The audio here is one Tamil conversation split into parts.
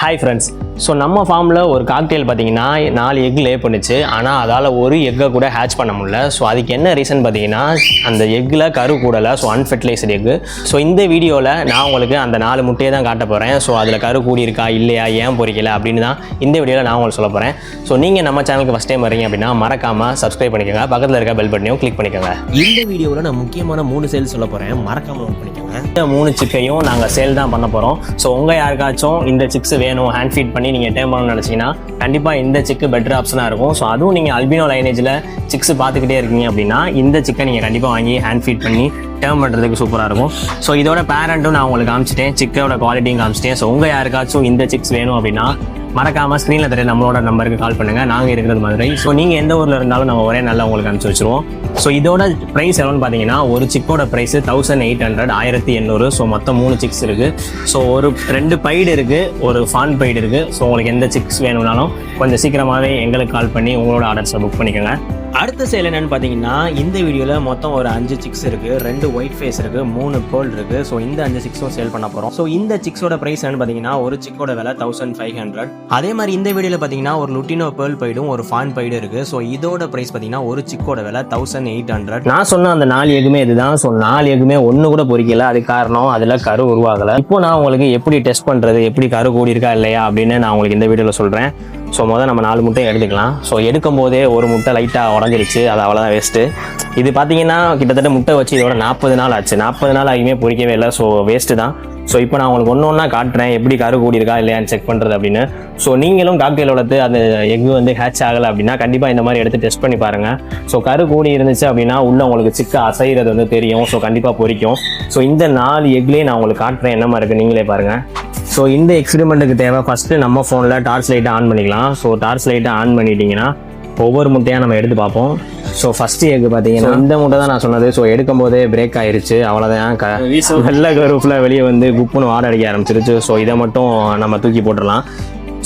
Hi friends, ஸோ நம்ம ஃபார்மில் ஒரு காக்டெயில் பார்த்தீங்கன்னா நாலு எக் லே பண்ணுச்சு. ஆனால் அதால் ஒரு எக்கை கூட ஹேட்ச் பண்ண முடியல. ஸோ அதுக்கு என்ன ரீசன் பார்த்தீங்கன்னா அந்த எக்கில் கரு கூடலை ஸோ அன்ஃபெர்டிலைஸ்டு எக்கு ஸோ இந்த வீடியோவில் நான் உங்களுக்கு அந்த நாலு முட்டையை தான் காட்ட போகிறேன் ஸோ அதில் கரு கூடி இருக்கா இல்லையா ஏன் பொறிக்கல அப்படின்னு தான் இந்த வீடியோவில் நான் உங்களுக்கு சொல்ல போகிறேன் ஸோ நீங்கள் நம்ம சேனலுக்கு ஃபஸ்ட் டைம் வரீங்க அப்படின்னா மறக்காமல் சப்ஸ்கிரைப் பண்ணிக்கோங்க. பக்கத்தில் இருக்க பெல் பட்டனையும் கிளிக் பண்ணிக்கோங்க. இந்த வீடியோவில் நான் முக்கியமான மூணு சேல் சொல்ல போகிறேன் மறக்காமல் நோட் பண்ணிக்கோங்க. இந்த மூணு சிக்கையும் நாங்கள் சேல் தான் பண்ண போகிறோம் ஸோ உங்கள் யாருக்காச்சும் இந்த சிக்ஸ் வேணும் ஹேண்ட் ஃபீட் பண்ணி நீங்கள் டேம் பண்ணணும்னு நினச்சிங்கன்னா கண்டிப்பாக இந்த சிக்கு பெட்டர் ஆப்ஷனாக இருக்கும். ஸோ அதுவும் நீங்கள் அல்பினோ லைனேஜில் சிக்ஸ் பார்த்துக்கிட்டே இருக்கீங்க அப்படின்னா இந்த சிக்கை நீங்கள் கண்டிப்பாக வாங்கி ஹேண்ட் ஃபீட் பண்ணி டேர்ம் பண்ணுறதுக்கு சூப்பராக இருக்கும். ஸோ இதோட பேரண்ட்டும் நான் உங்களுக்கு காமிச்சிட்டேன். சிக்கோட குவாலிட்டியும் காமிச்சிட்டேன். ஸோ உங்கள் யாருக்காச்சும் இந்த சிக்ஸ் வேணும் அப்படின்னா மறக்காமல் ஸ்க்ரீனில் தெரிய நம்மளோட நம்பருக்கு கால் பண்ணுங்கள் நாங்கள் இருக்கிறது மதுரை. ஸோ நீங்கள் எந்த ஊரில் இருந்தாலும் நம்ம ஒரே நல்லா உங்களுக்கு அனுப்பிச்சி வச்சுருவோம். ஸோ இதோட ப்ரைஸ் எவ்வளோன்னு பார்த்தீங்கன்னா ஒரு சிக்கோட ப்ரைஸ் தௌசண்ட் எயிட் ஹண்ட்ரட் ஆயிரத்தி எண்ணூறு. ஸோ மொத்தம் மூணு சிக்ஸ் இருக்குது ஸோ ஒரு ரெண்டு பைடு இருக்குது ஒரு ஃபான் பைடு இருக்குது ஸோ உங்களுக்கு எந்த சிக்ஸ் வேணும்னாலும் கொஞ்சம் சீக்கிரமாகவே எங்களுக்கு கால் பண்ணி உங்களோட ஆர்டர்ஸை புக் பண்ணிக்கோங்க. அடுத்த செயல் என்னன்னு பார்த்தீங்கன்னா இந்த வீடியோவில் மொத்தம் ஒரு அஞ்சு சிக்ஸ் இருக்குது ரெண்டு ஒயிட் ஃபேஸ் இருக்குது மூணு பேர்ல் இருக்குது ஸோ இந்த அஞ்சு சிக்ஸும் சேல் பண்ண போகிறோம் ஸோ இந்த சிக்ஸோட ப்ரைஸ் என்னன்னு பார்த்தீங்கன்னா ஒரு சிக்கோட விலை தௌசண்ட் ஃபைவ் ஹண்ட்ரட் அதே மாதிரி இந்த வீடியோவில் பார்த்தீங்கன்னா ஒரு லுட்டினோ பேர்ல் பைடும் ஒரு ஃபான் பைடும் இருக்குது ஸோ இதோட ப்ரைஸ் பார்த்தீங்கன்னா ஒரு சிக்கோட விலை தௌசண்ட் எயிட் ஹண்ட்ரட் நான் சொன்ன அந்த நாலு எகுமே இதுதான். ஸோ நாலு எகுமே ஒன்று கூட பொறிக்கல. அது காரணம் அதில் கரு உருவாகலை. இப்போ நான் உங்களுக்கு எப்படி டெஸ்ட் பண்ணுறது எப்படி கரு கூடியிருக்கா இல்லையா அப்படின்னு நான் உங்களுக்கு இந்த வீடியோவில் சொல்கிறேன் ஸோ முதல் நம்ம நாலு முட்டையை எடுத்துக்கலாம். ஸோ எடுக்கும் போதே ஒரு முட்டை லைட்டாக உடஞ்சிருச்சு. அது அவ்வளோதான் வேஸ்ட்டு இது பார்த்தீங்கன்னா கிட்டத்தட்ட முட்டை வச்சு இதோட நாற்பது நாள் ஆச்சு. நாற்பது நாள் ஆகியுமே பொறிக்கவே இல்லை. ஸோ வேஸ்ட்டு தான். ஸோ இப்போ நான் உங்களுக்கு ஒன்று ஒன்றா காட்டுறேன். எப்படி கரு கூடி இருக்கா இல்லையான்னு செக் பண்ணுறது அப்படின்னு. ஸோ நீங்களும் காக்டெயில் வளர்த்து அந்த எக்கு வந்து ஹேட்ச் ஆகலை அப்படின்னா கண்டிப்பாக இந்த மாதிரி எடுத்து டெஸ்ட் பண்ணி பாருங்கள் ஸோ கரு கூடி இருந்துச்சு அப்படின்னா உள்ள உங்களுக்கு சிக்க அசைகிறது வந்து தெரியும். ஸோ கண்டிப்பாக பொரிக்கும் ஸோ இந்த நாலு எக்லேயே நான் உங்களுக்கு காட்டுறேன் என்ன மாதிரி இருக்குது நீங்களே பாருங்கள் ஸோ இந்த எக்ஸ்பெரிமெண்ட்டுக்கு தேவை. ஃபஸ்ட்டு நம்ம ஃபோனில் டார்ச் லைட்டை ஆன் பண்ணிக்கலாம். ஸோ டார்ச் லைட்டை ஆன் பண்ணிட்டீங்கன்னா ஒவ்வொரு முட்டையாக நம்ம எடுத்து பார்ப்போம். ஸோ ஃபர்ஸ்ட் எக் பார்த்தீங்கன்னா இந்த முட்டை தான் நான் சொன்னது. ஸோ எடுக்கும் போதே பிரேக் ஆயிருச்சு. அவ்வளோதான் க வெள்ளை கருப்பில் வெளியே வந்து குப்புன்னு வாட அடிக்க ஆரம்பிச்சிருச்சு. ஸோ இதை மட்டும் நம்ம தூக்கி போட்டுடலாம்.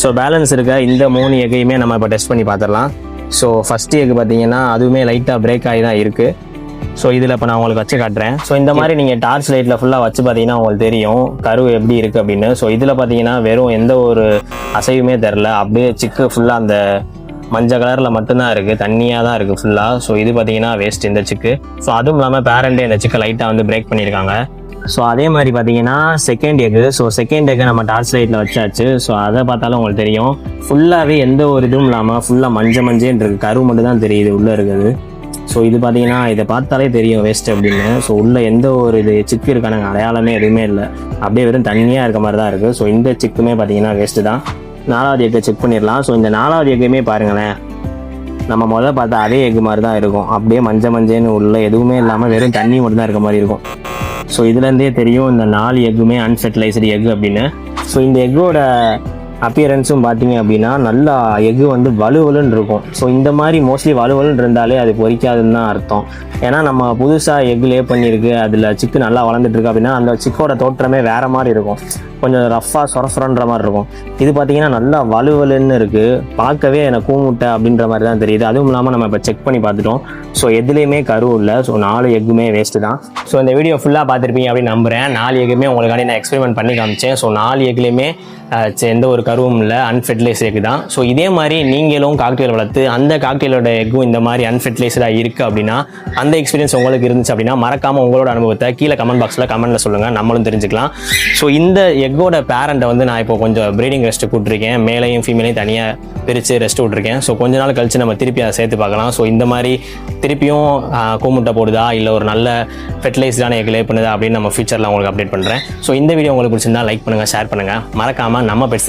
ஸோ பேலன்ஸ் இருக்க இந்த மூணு எக்கையுமே நம்ம இப்போ டெஸ்ட் பண்ணி பார்த்துடலாம். ஸோ ஃபர்ஸ்ட் எக் பார்த்தீங்கன்னா அதுவுமே லைட்டாக பிரேக் ஆகி தான் இருக்குது ஸோ இதில் இப்போ நான் உங்களுக்கு வச்சு காட்டுறேன். ஸோ இந்த மாதிரி நீங்கள் டார்ச் லைட்டில் ஃபுல்லாக வச்சு பார்த்தீங்கன்னா உங்களுக்கு தெரியும் கரு எப்படி இருக்குது அப்படின்னு. ஸோ இதில் பார்த்தீங்கன்னா வெறும் எந்த ஒரு அசைவுமே தெரில அப்படியே சிக்கு ஃபுல்லாக அந்த மஞ்சள் கலரில் மட்டும்தான் இருக்குது தண்ணியாக தான் இருக்குது ஃபுல்லாக ஸோ இது பார்த்தீங்கன்னா வேஸ்ட் இந்த சிக்கு. ஸோ அதுவும் இல்லாமல் பேரண்ட்டே இந்த சிக்கை லைட்டாக வந்து பிரேக் பண்ணியிருக்காங்க ஸோ அதே மாதிரி பார்த்தீங்கன்னா second egg so second egg நம்ம டார்ச் லைட்டில் வச்சாச்சு. ஸோ அதை பார்த்தாலும் உங்களுக்கு தெரியும். ஃபுல்லாகவே எந்த ஒரு இதுவும் இல்லாமல் ஃபுல்லாக மஞ்சள் மஞ்சேன்னு இருக்குது கரு மட்டும் தான் தெரியுது. உள்ளே இருக்குது. ஸோ இது பார்த்தீங்கன்னா இதை பார்த்தாலே தெரியும் வேஸ்ட் அப்படின்னு. ஸோ உள்ளே எந்த ஒரு இது சிக்கு இருக்கான அடையாளமே எதுவுமே இல்லை. அப்படியே வெறும் தண்ணியாக இருக்க மாதிரி தான் இருக்குது ஸோ இந்த சிக்குமே பார்த்தீங்கன்னா வேஸ்ட்டு தான். நாலாவது எக்கை செக் பண்ணிடலாம். ஸோ இந்த நாலாவது எக்கையுமே பாருங்களேன். நம்ம முதல்ல பார்த்தா அதே எக் மாதிரி தான் இருக்கும். அப்படியே மஞ்சள் மஞ்சள்னு உள்ள எதுவுமே இல்லாமல் வெறும் தண்ணி மட்டும் தான் இருக்க மாதிரி இருக்கும். ஸோ இதுலேருந்தே தெரியும் இந்த நாலு எக்குமே அன்ஃபெர்டிலைஸ்டு எக் அப்படின்னு. ஸோ இந்த எக்கோட அப்பியரன்ஸும் பார்த்தீங்க அப்படின்னா நல்லா எக்கு வந்து வலுவலுன்னு இருக்கும். ஸோ இந்த மாதிரி மோஸ்ட்லி வலுவலுன்னு இருந்தாலே அது பொரிக்காதுன்னு தான் அர்த்தம். ஏன்னா நம்ம புதுசாக எஃகு லே பண்ணியிருக்கு அதில் சிக்கு நல்லா வளர்ந்துட்டுருக்கு அப்படின்னா அந்த சிக்கோட தோற்றமே வேறு மாதிரி இருக்கும். கொஞ்சம் ரஃப்பாக சொர சொரன்ற மாதிரி இருக்கும். இது பார்த்தீங்கன்னா நல்லா வலுவலுன்னு இருக்குது பார்க்கவே எனக்கு கூமுட்டை அப்படின்ற மாதிரி தான் தெரியுது. அதுவும் இல்லாமல் நம்ம இப்போ செக் பண்ணி பார்த்துட்டோம். ஸோ எதுலேயுமே கரு இல்லை. ஸோ நாலு எக்குமே வேஸ்ட்டு தான். ஸோ இந்த வீடியோ ஃபுல்லாக பார்த்துருப்பீங்க அப்படின்னு நம்புகிறேன் நாலு எக்குமே உங்களுக்காண்டி நான் எக்ஸ்பெரிமெண்ட் பண்ணி காமிச்சேன். ஸோ நாலு எக்குலேயுமே எந்த ஒரு கருவும் இல்லை அன்ஃபெர்டிலைஸ் எக் தான். ஸோ இதே மாதிரி நீங்களும் காக்டெயில் வளர்த்து அந்த காக்டெயிலோட எக்கும் இந்த மாதிரி அன்ஃபெர்டிலைஸ்டாக இருக்குது அப்படின்னா அந்த எக்ஸ்பீரியன்ஸ் உங்களுக்கு இருந்துச்சு அப்படின்னா மறக்காமல் உங்களோட அனுபவத்தை கீழே கமெண்ட் பாக்ஸில் கமெண்ட்டில் சொல்லுங்கள் நம்மளும் தெரிஞ்சுக்கலாம். ஸோ இந்த எக்கோட பேரண்ட்டை வந்து நான் இப்போ கொஞ்சம் ப்ரீடிங் ரெஸ்ட் கூட்டிருக்கேன் மேலையும் ஃபீமேலையும் தனியாக பிரித்து ரெஸ்ட் விட்ருக்கேன் ஸோ கொஞ்ச நாள் கழிச்சு நம்ம திருப்பி அதை சேர்த்து பார்க்கலாம். ஸோ இந்த மாதிரி திருப்பியும் கூமுட்டை போடுதா இல்லை ஒரு நல்ல ஃபெர்டிலைஸ்டான எக் லே பண்ணுதா அப்படின்னு நம்ம ஃபியூச்சரில் உங்களுக்கு அப்டேட் பண்ணுறேன் ஸோ இந்த வீடியோ உங்களுக்கு பிடிச்சிருந்தா லைக் பண்ணுங்கள் ஷேர் பண்ணுங்கள் மறக்காமல் நம்ம பெட்ஸ்